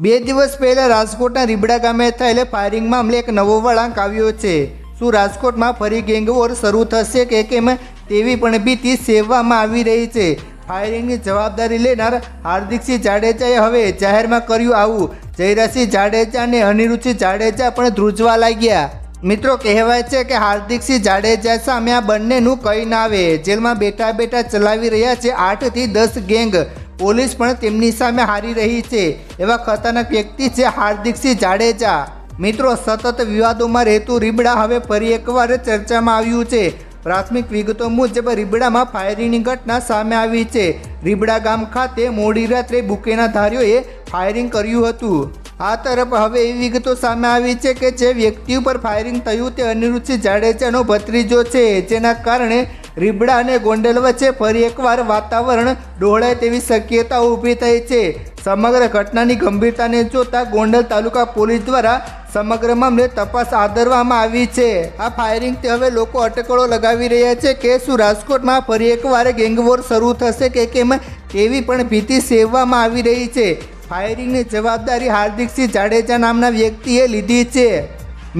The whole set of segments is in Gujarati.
બે દિવસ પહેલા રાજકોટના રીબડા ગામે થયેલ ફાયરિંગ મામલે એક નવો વળાંક આવ્યો છે. શું રાજકોટમાં ફરી ગેંગવોર શરૂ થશે કે કેમ? તેવી પણ ભીતિ સેવવામાં આવી રહી છે. ફાયરિંગની જવાબદારી લેનાર હાર્દિકસિંહ જાડેજાએ હવે જાહેરમાં કર્યું આવું. જયરાજસિંહ જાડેજા અને અનિરુદ્ધસિંહ જાડેજા પણ ધ્રુજવા લાગ્યા. મિત્રો, કહેવાય છે કે હાર્દિકસિંહ જાડેજા સામે આ બંનેનું કંઈ ના આવે. જેલમાં બેઠા બેઠા ચલાવી રહ્યા છે આઠથી દસ ગેંગ. પોલીસ પણ તેમની સામે હારી રહી છે. એવા ખતરનાક વ્યક્તિ છે હાર્દિકસિંહ જાડેજા. મિત્રો, સતત વિવાદોમાં રહેતું રીબડા હવે ફરી એકવાર ચર્ચામાં આવ્યું છે. પ્રાથમિક વિગતો મુજબ, રીબડામાં ફાયરિંગની ઘટના સામે આવી છે. રીબડા ગામ ખાતે મોડી રાત્રે બુકેના ધારીઓએ ફાયરિંગ કર્યું હતું. આ તરફ હવે એવી વિગતો સામે આવી છે કે જે વ્યક્તિ ઉપર ફાયરિંગ થયું તે અનિરુદ્ધસિંહ જાડેજાનો ભત્રીજો છે. જેના કારણે રીબડા અને ગોંડલ વચ્ચે ફરી એકવાર વાતાવરણ ડહોળાય તેવી શક્યતા ઊભી થઈ છે. સમગ્ર ઘટનાની ગંભીરતાને જોતા ગોંડલ તાલુકા પોલીસ દ્વારા સમગ્ર મામલે તપાસ આદરવામાં આવી છે. આ ફાયરિંગથી હવે લોકો અટકળો લગાવી રહ્યા છે કે શું રાજકોટમાં ફરી એકવાર ગેંગવોર શરૂ થશે કે કેમ તેવી પણ ભીતિ સેવવામાં આવી રહી છે. ફાયરિંગની જવાબદારી હાર્દિકસિંહ જાડેજા નામના વ્યક્તિએ લીધી છે.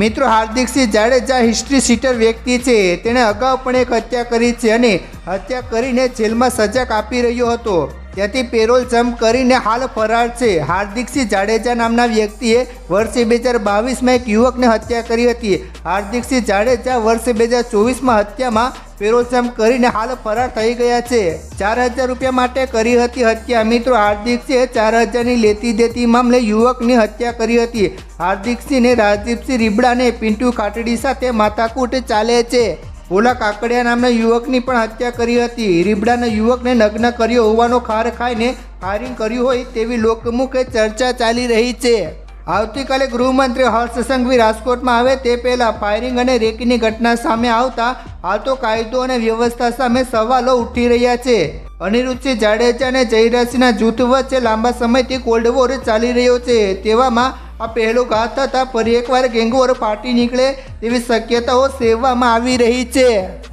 મિત્રો હાર્દિકસિંહ જાડેજા હિસ્ટ્રી સીટર વ્યક્તિ છે. તેણે અગાઉ પણ એક હત્યા કરી છે અને હત્યા કરીને જેલમાં સજા કાપી રહ્યો હતો. ત્યાંથી પેરોલ જમ્પ કરીને હાલ ફરાર છે. હાર્દિકસિંહ જાડેજા નામના વ્યક્તિએ વર્ષે બે હજાર બાવીસમાં એક યુવકને હત્યા કરી હતી. હાર્દિકસિંહ જાડેજા વર્ષે બે હજાર ચોવીસમાં હત્યામાં પેરોલ જમ્પ કરીને હાલ ફરાર થઈ ગયા છે. ચાર હજાર રૂપિયા માટે કરી હતી હત્યા. મિત્રો હાર્દિકસિંહે ચાર હજારની લેતી દેતી મામલે યુવકની હત્યા કરી હતી. હાર્દિકસિંહને રાજદીપસિંહ રીબડા અને પિન્ટુ ખાટડી સાથે માથાકૂટ ચાલે છે. ઓલા કાકડિયા નામના યુવકની પણ હત્યા કરી હતી. રીબડાના યુવકને નગ્ન કર્યો હોવાનો ખાર ખાઈને ફાયરિંગ કર્યું હોય તેવી લોકમુખે ચર્ચા ચાલી રહી છે. આવતીકાલે ગૃહમંત્રી હર્ષ સંઘવી રાજકોટમાં આવે તે પહેલાં ફાયરિંગ અને રેકીની ઘટના સામે આવતા હાલ તો કાયદો અને વ્યવસ્થા સામે સવાલો ઉઠી રહ્યા છે. અનિરુદ્ધસિંહ જાડેજા અને જયરાજસિંહના જૂથ વચ્ચે લાંબા સમયથી કોલ્ડ વોર ચાલી રહ્યો છે. તેવામાં આ પહેલો ઘાત થતાં ફરી એકવાર ગેંગવોર ફાટી નીકળે તેવી શક્યતાઓ સેવવામાં આવી રહી છે.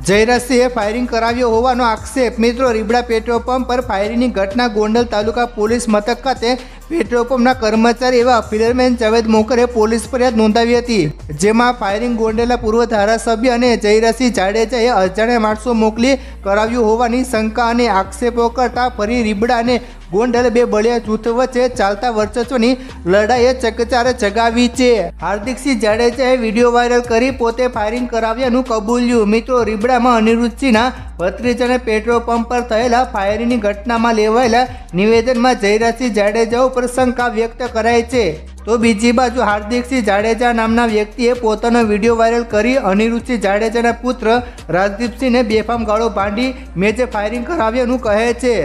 જયરાજસિંહે ફાયરિંગ કરાવ્યો હોવાનો આક્ષેપ. મિત્રો, રીબડા પેટ્રોલ પંપ પર ફાયરિંગની ઘટના ગોંડલ તાલુકા પોલીસ મથક ખાતે પેટ્રોલ પંપના કર્મચારી એવા ફિલરમેન જાવેદ મોકરે પોલીસ ફરિયાદ નોંધાવી હતી. જેમાં ફાયરિંગ ગોંડેલા પૂર્વ ધારાસભ્ય અને જયરસિંહ જાડેજાએ અજાણ્યા માણસો મોકલી કરાવ્યું હોવાની શંકા અને આક્ષેપો કરતા ફરી રીબડા અને ગોંડલ બે બળિયા જૂથ વચ્ચે ચાલતા વર્ચસ્વની લડાઈએ ચકચાર જગાવી છે. હાર્દિકસિંહ જાડેજાએ વીડિયો વાયરલ કરી પોતે ફાયરિંગ કરાવ્યાનું કબૂલ્યું. મિત્રો, રીબડામાં અનિરુદ્ધસિંહના ભત્રીજાને પેટ્રોલ પંપ પર થયેલા ફાયરિંગની ઘટનામાં લેવાયેલા નિવેદનમાં જયરાજસિંહ જાડેજા ઉપર શંકા વ્યક્ત કરાય છે. તો બીજી બાજુ હાર્દિકસિંહ જાડેજા નામના વ્યક્તિએ પોતાનો વીડિયો વાયરલ કરી અનિરુદ્ધસિંહ જાડેજાના પુત્ર રાજદીપસિંહને બેફામ ગાળો ભાંડી મેં જે ફાયરિંગ કરાવ્યાનું કહે છે.